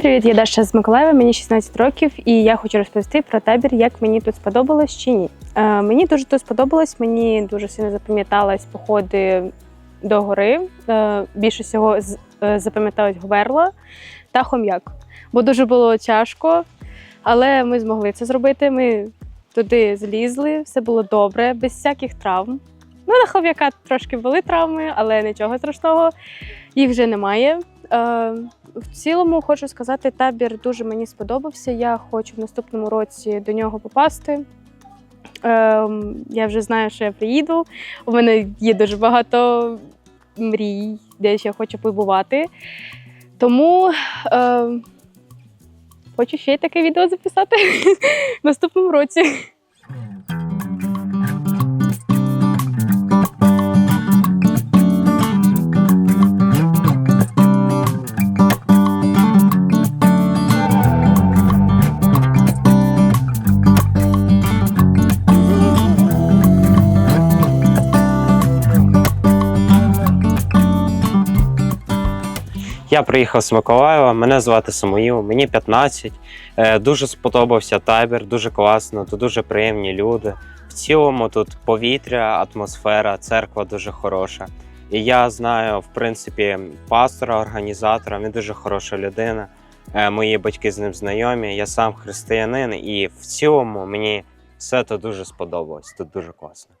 Привіт! Я Даша з Миколаєва, мені 16 років, і я хочу розповісти про табір, як мені тут сподобалось чи ні. Е, мені дуже тут сподобалось, мені дуже сильно запам'яталось походи до гори. Е, більше всього е, запам'яталось Говерла та хом'як, бо дуже було тяжко, але ми змогли це зробити. Ми туди злізли, все було добре, без всяких травм. Ну, на хом'яка трошки були травми, але нічого страшного, їх вже немає. Е, в цілому хочу сказати, табір дуже мені сподобався. Я хочу в наступному році до нього попасти. Ем, я вже знаю, що я приїду. У мене є дуже багато мрій, де я хочу побувати. Тому ем, хочу ще й таке відео записати в наступному році. Я приїхав з Миколаєва, мене звати Самуїл, мені 15. Е, Дуже сподобався табір, дуже класно, тут дуже приємні люди. В цілому тут повітря, атмосфера, церква дуже хороша. І я знаю, в принципі, пастора, організатора, він дуже хороша людина. Е, Мої батьки з ним знайомі, я сам християнин, і в цілому мені все тут дуже сподобалось. Тут дуже класно.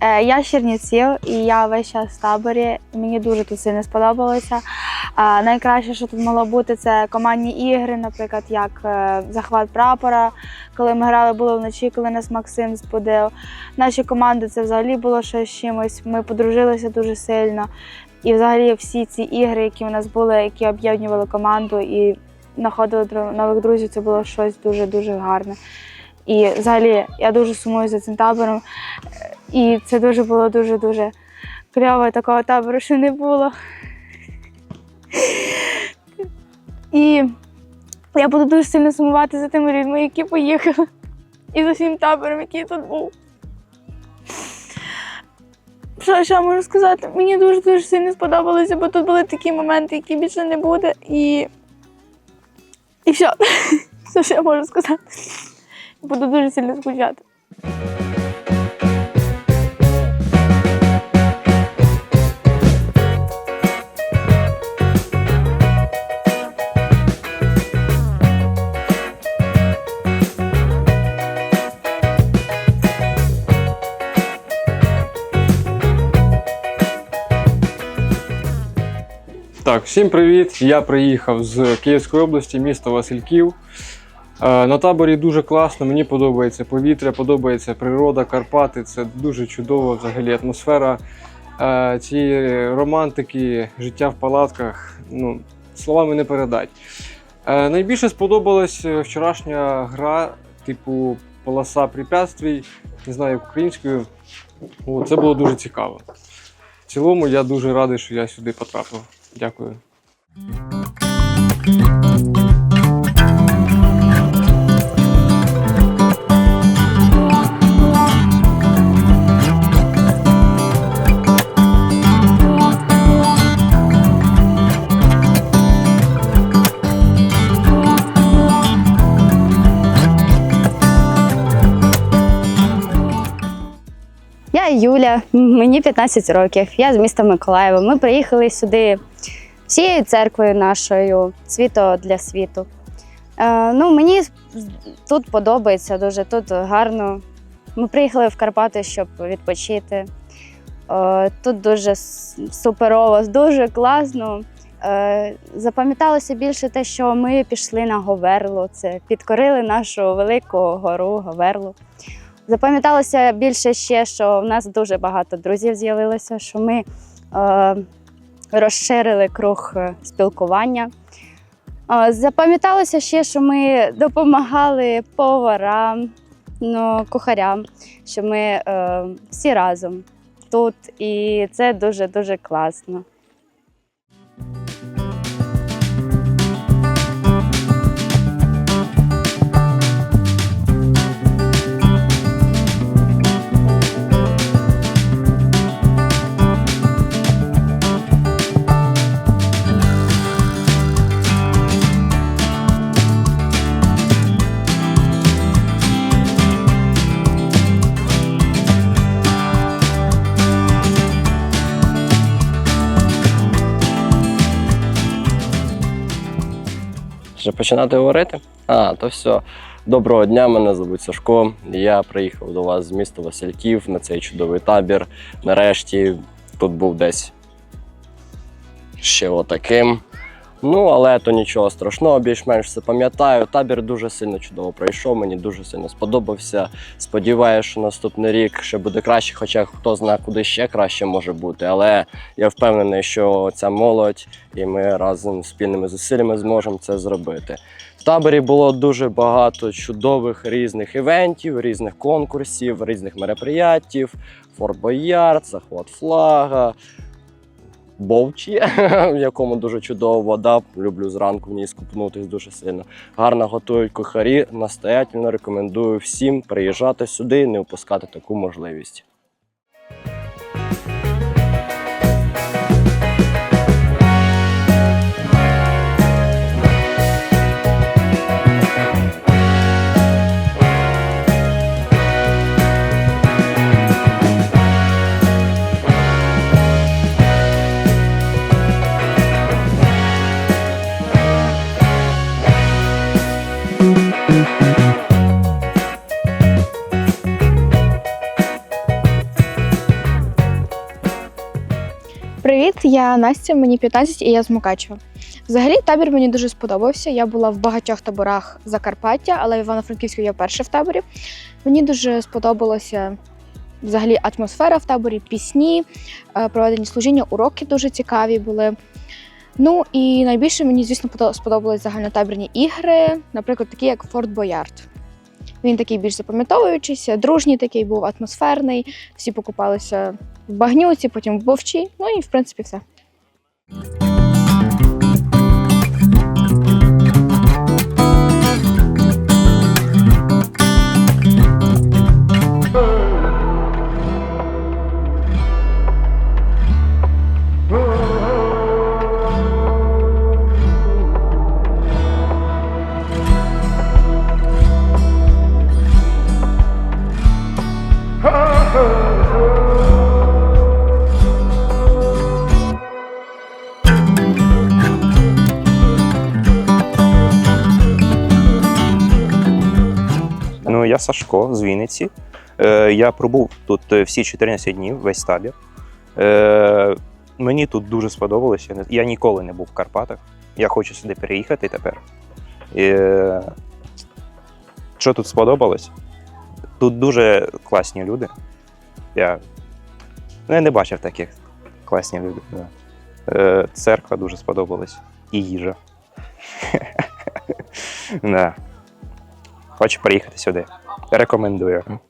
Я з Чернівців і я весь час в таборі. Мені дуже тут сильно сподобалося. Найкраще, що тут могло бути, це командні ігри, наприклад, як е, захват прапора, коли ми грали було вночі, коли нас Максим збудив. Наші команди це взагалі було щось чимось. Ми подружилися дуже сильно. І взагалі всі ці ігри, які у нас були, які об'єднували команду і знаходили нових друзів, це було щось дуже-дуже гарне. І взагалі я дуже сумую за цим табором. І це дуже було дуже-дуже кльово, такого табору ще не було. І я буду дуже сильно сумувати за тими людьми, які поїхали. І за всім табором, який тут був. Що ще можу сказати? Мені дуже-дуже сильно сподобалося, бо тут були такі моменти, які більше не буде. І, і все. Все, що я можу сказати. Буду дуже сильно скучати. Всім привіт! Я приїхав з Київської області, місто Васильків. Е, На таборі дуже класно, мені подобається повітря, подобається природа, Карпати. Це дуже чудово взагалі атмосфера. Е, Ці романтики, життя в палатках, ну, словами не передать. Е, Найбільше сподобалась вчорашня гра, типу полоса препятствий, не знаю як українською. О, це було дуже цікаво. В цілому я дуже радий, що я сюди потрапив. Дякую. Юля, мені 15 років. Я з міста Миколаєва. Ми приїхали сюди всією церквою нашою світо для світу. Е, ну, мені тут подобається дуже, тут гарно. Ми приїхали в Карпати, щоб відпочити. Е, тут дуже суперово, дуже класно. Е, запам'яталося більше те, що ми пішли на Говерлу. Це підкорили нашу велику гору Говерлу. Запам'яталося більше ще, що в нас дуже багато друзів з'явилося, що ми е, розширили круг е, спілкування. Е, запам'яталося ще, що ми допомагали поварам, ну, кухарям, що ми е, всі разом тут, і це дуже дуже класно. Вже починати говорити? А, то все. Доброго дня, мене звуть Сашко. Я приїхав до вас з міста Васильків на цей чудовий табір. Нарешті тут був десь ще отаким. Ну, але то нічого страшного, більш-менш все пам'ятаю. Табір дуже сильно чудово пройшов, мені дуже сильно сподобався. Сподіваюся, що наступний рік ще буде краще, хоча хто знає, куди ще краще може бути. Але я впевнений, що ця молодь і ми разом спільними зусиллями зможемо це зробити. В таборі було дуже багато чудових різних івентів, різних конкурсів, різних мероприятів, Форт Боярд, захват флага. Бовчі, в якому дуже чудова вода. Люблю зранку в ній скупнутись дуже сильно. Гарно готують кухарі. Настоятельно рекомендую всім приїжджати сюди і не упускати таку можливість. Я Настя, мені 15 і я з Мукачева. Взагалі табір мені дуже сподобався. Я була в багатьох таборах Закарпаття, але в Івано-Франківську я вперше в таборі. Мені дуже сподобалося взагалі атмосфера в таборі, пісні, е, проведені служіння, уроки дуже цікаві були. Ну і найбільше мені, звісно, подо- сподобались загальнотабірні ігри, наприклад, такі як Форт Боярд. Він такий більш запам'ятовуючийся, дружній такий був, атмосферний. Всі покупалися в багнюці, потім в бовчі. Ну і в принципі все. Сашко з Вінниці. Е, я пробув тут е, всі 14 днів, весь табір. Е, мені тут дуже сподобалося. Я ніколи не був в Карпатах. Я хочу сюди переїхати тепер. Що тут сподобалось? Тут дуже класні люди. Я, ну, я не бачив таких класні люди. Да. Е, церква дуже сподобалась. І їжа. Хочу приїхати сюди. Рекомендую.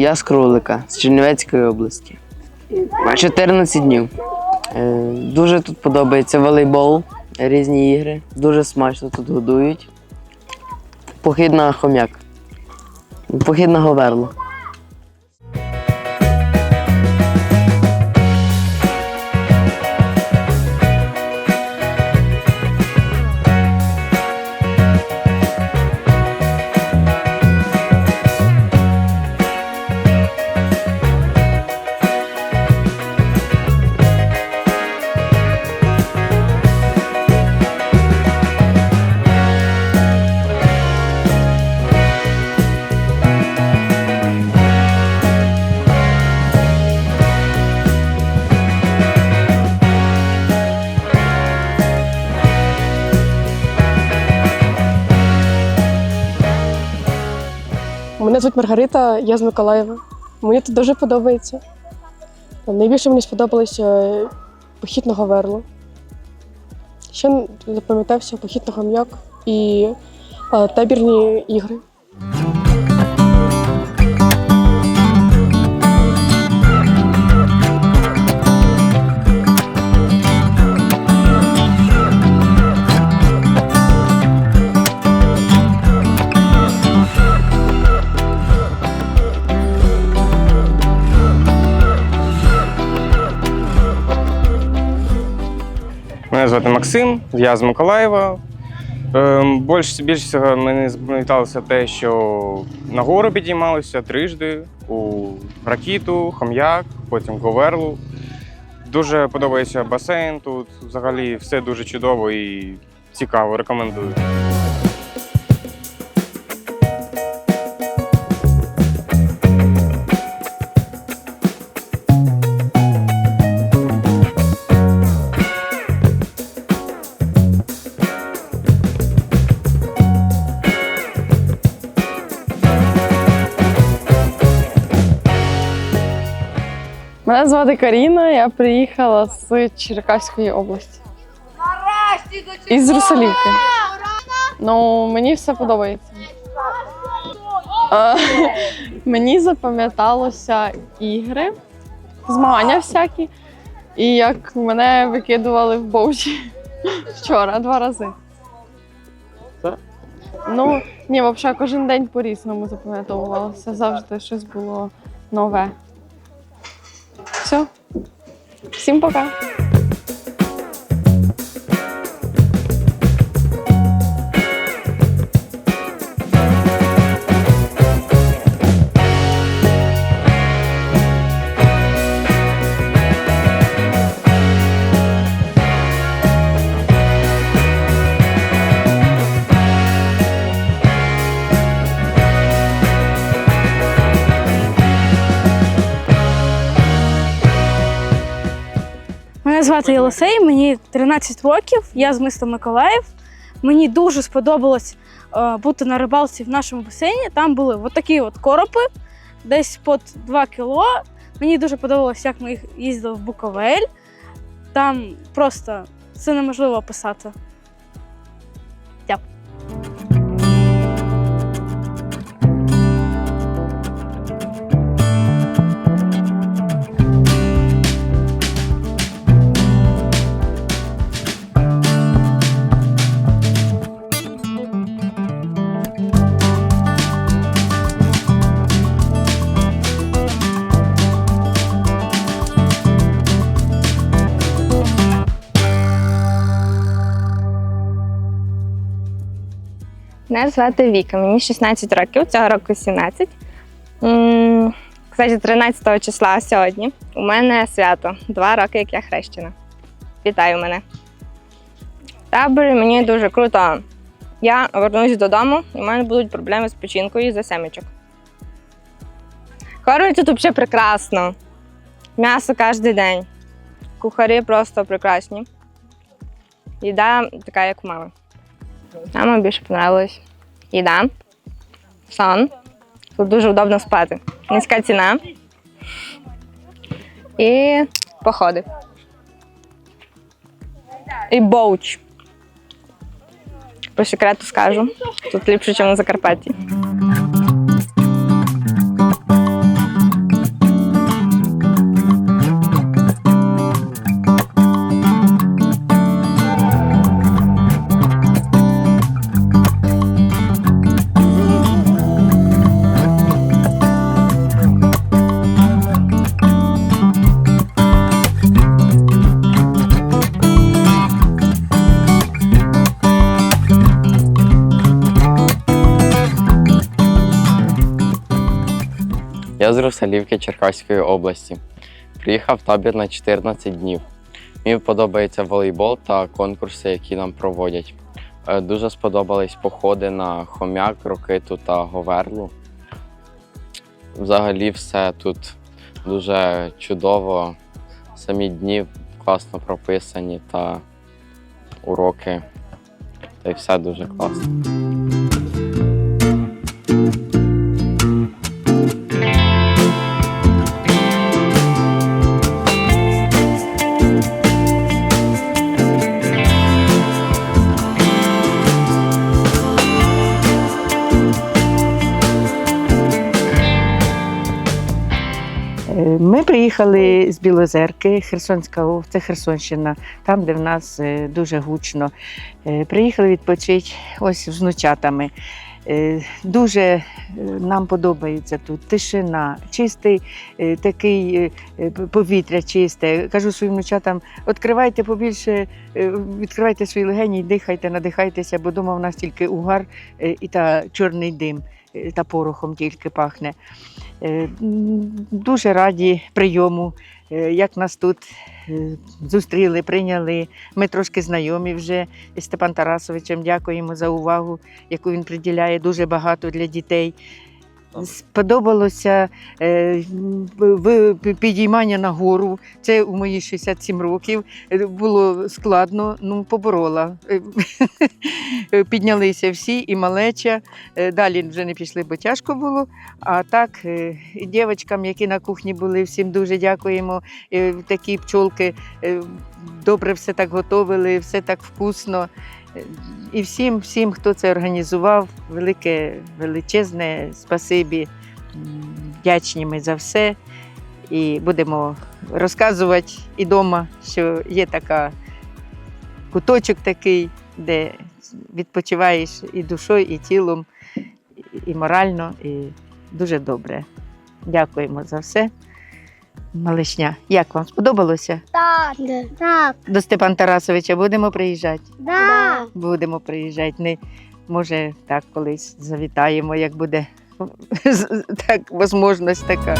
Я з Кролика, з Чернівецької області. 14 днів. Е, Дуже тут подобається волейбол, різні ігри. Дуже смачно тут годують. Похід на хом'як. Похід на говерло. Мене звуть Маргарита, я з Миколаєва. Мені тут дуже подобається. Найбільше мені сподобалося похід на Говерло. Ще запам'ятався похід на хом'як і е, табірні ігри. Мене звати Максим, я з Миколаєва. Більше Більш, цього мені запам'яталося те, що на гору підіймалися трижди у ракіту, хом'як, потім говерлу. Дуже подобається басейн тут. Взагалі все дуже чудово і цікаво. Рекомендую. Мене звати Каріна, я приїхала з Черкаської області. Із Русалівки. Ну, мені все подобається. Мені запам'яталося ігри, змагання всякі, і як мене викидували в боучі вчора два рази. Ну, ні, взагалі кожен день по-різному запам'ятовувалося. Завжди щось було нове. Всім пока. Мене звати Єлисей, мені 13 років, я з міста Миколаїв. Мені дуже сподобалось е, бути на рибалці в нашому басейні. Там були от такі от коропи, десь під 2 кіло. Мені дуже подобалось, як ми їздили в Буковель. Там просто це неможливо описати. Мене звати Віка, мені 16 років, цього року 17. Кстати, 13 числа сьогодні. У мене свято. Два роки, як я хрещена. Вітаю мене. Таборі мені дуже круто. Я повернусь додому, і в мене будуть проблеми з печінкою за семечок. Кормять тут взагалі прекрасно. М'ясо кожен день. Кухарі просто прекрасні. Їда така, як у мами. Нам більше понравилось. Їда, сон. Тут дуже удобно спати. Низька ціна. І походи. І боуч. По секрету скажу. Тут ліпше, ніж на Закарпатті. З Русалівки Черкаської області. Приїхав в табір на 14 днів. Мені подобається волейбол та конкурси, які нам проводять. Е, Дуже сподобались походи на хомяк, рокиту та говерлу. Взагалі, все тут дуже чудово. Самі дні класно прописані та уроки. Та й все дуже класно. Ми приїхали з Білозерки, Херсонська це Херсонщина, там, де в нас е, дуже гучно. Е, Приїхали відпочити ось з внучатами. Е, Дуже нам подобається тут тишина, чистий такий повітря чисте. Кажу своїм внучатам, відкривайте побільше, відкривайте свої легені, дихайте, надихайтеся, бо дома в нас тільки угар і та чорний дим, та порохом тільки пахне. Е, Дуже раді прийому, е, як нас тут е, зустріли, прийняли. Ми трошки знайомі вже з Степан Тарасовичем. Дякуємо за увагу, яку він приділяє дуже багато для дітей. Сподобалося е, підіймання на гору. Це у мої 67 років. Е, Було складно, ну поборола. Е, Піднялися всі, і малеча. Далі вже не пішли, бо тяжко було. А так, і дівчаткам, які на кухні були, всім дуже дякуємо. Такі пчолки добре все так готовили, все так вкусно. І всім, всім, хто це організував, велике, величезне спасибі. Вдячні ми за все. І будемо розказувати і вдома, що є така куточок такий, де відпочиваєш і душою, і тілом, і морально, і дуже добре. Дякуємо за все. Малишня, як вам сподобалося? Так. Так. До Степана Тарасовича будемо приїжджати? Так. Будемо приїжджати. Не, може, так колись завітаємо, як буде так, можливість така.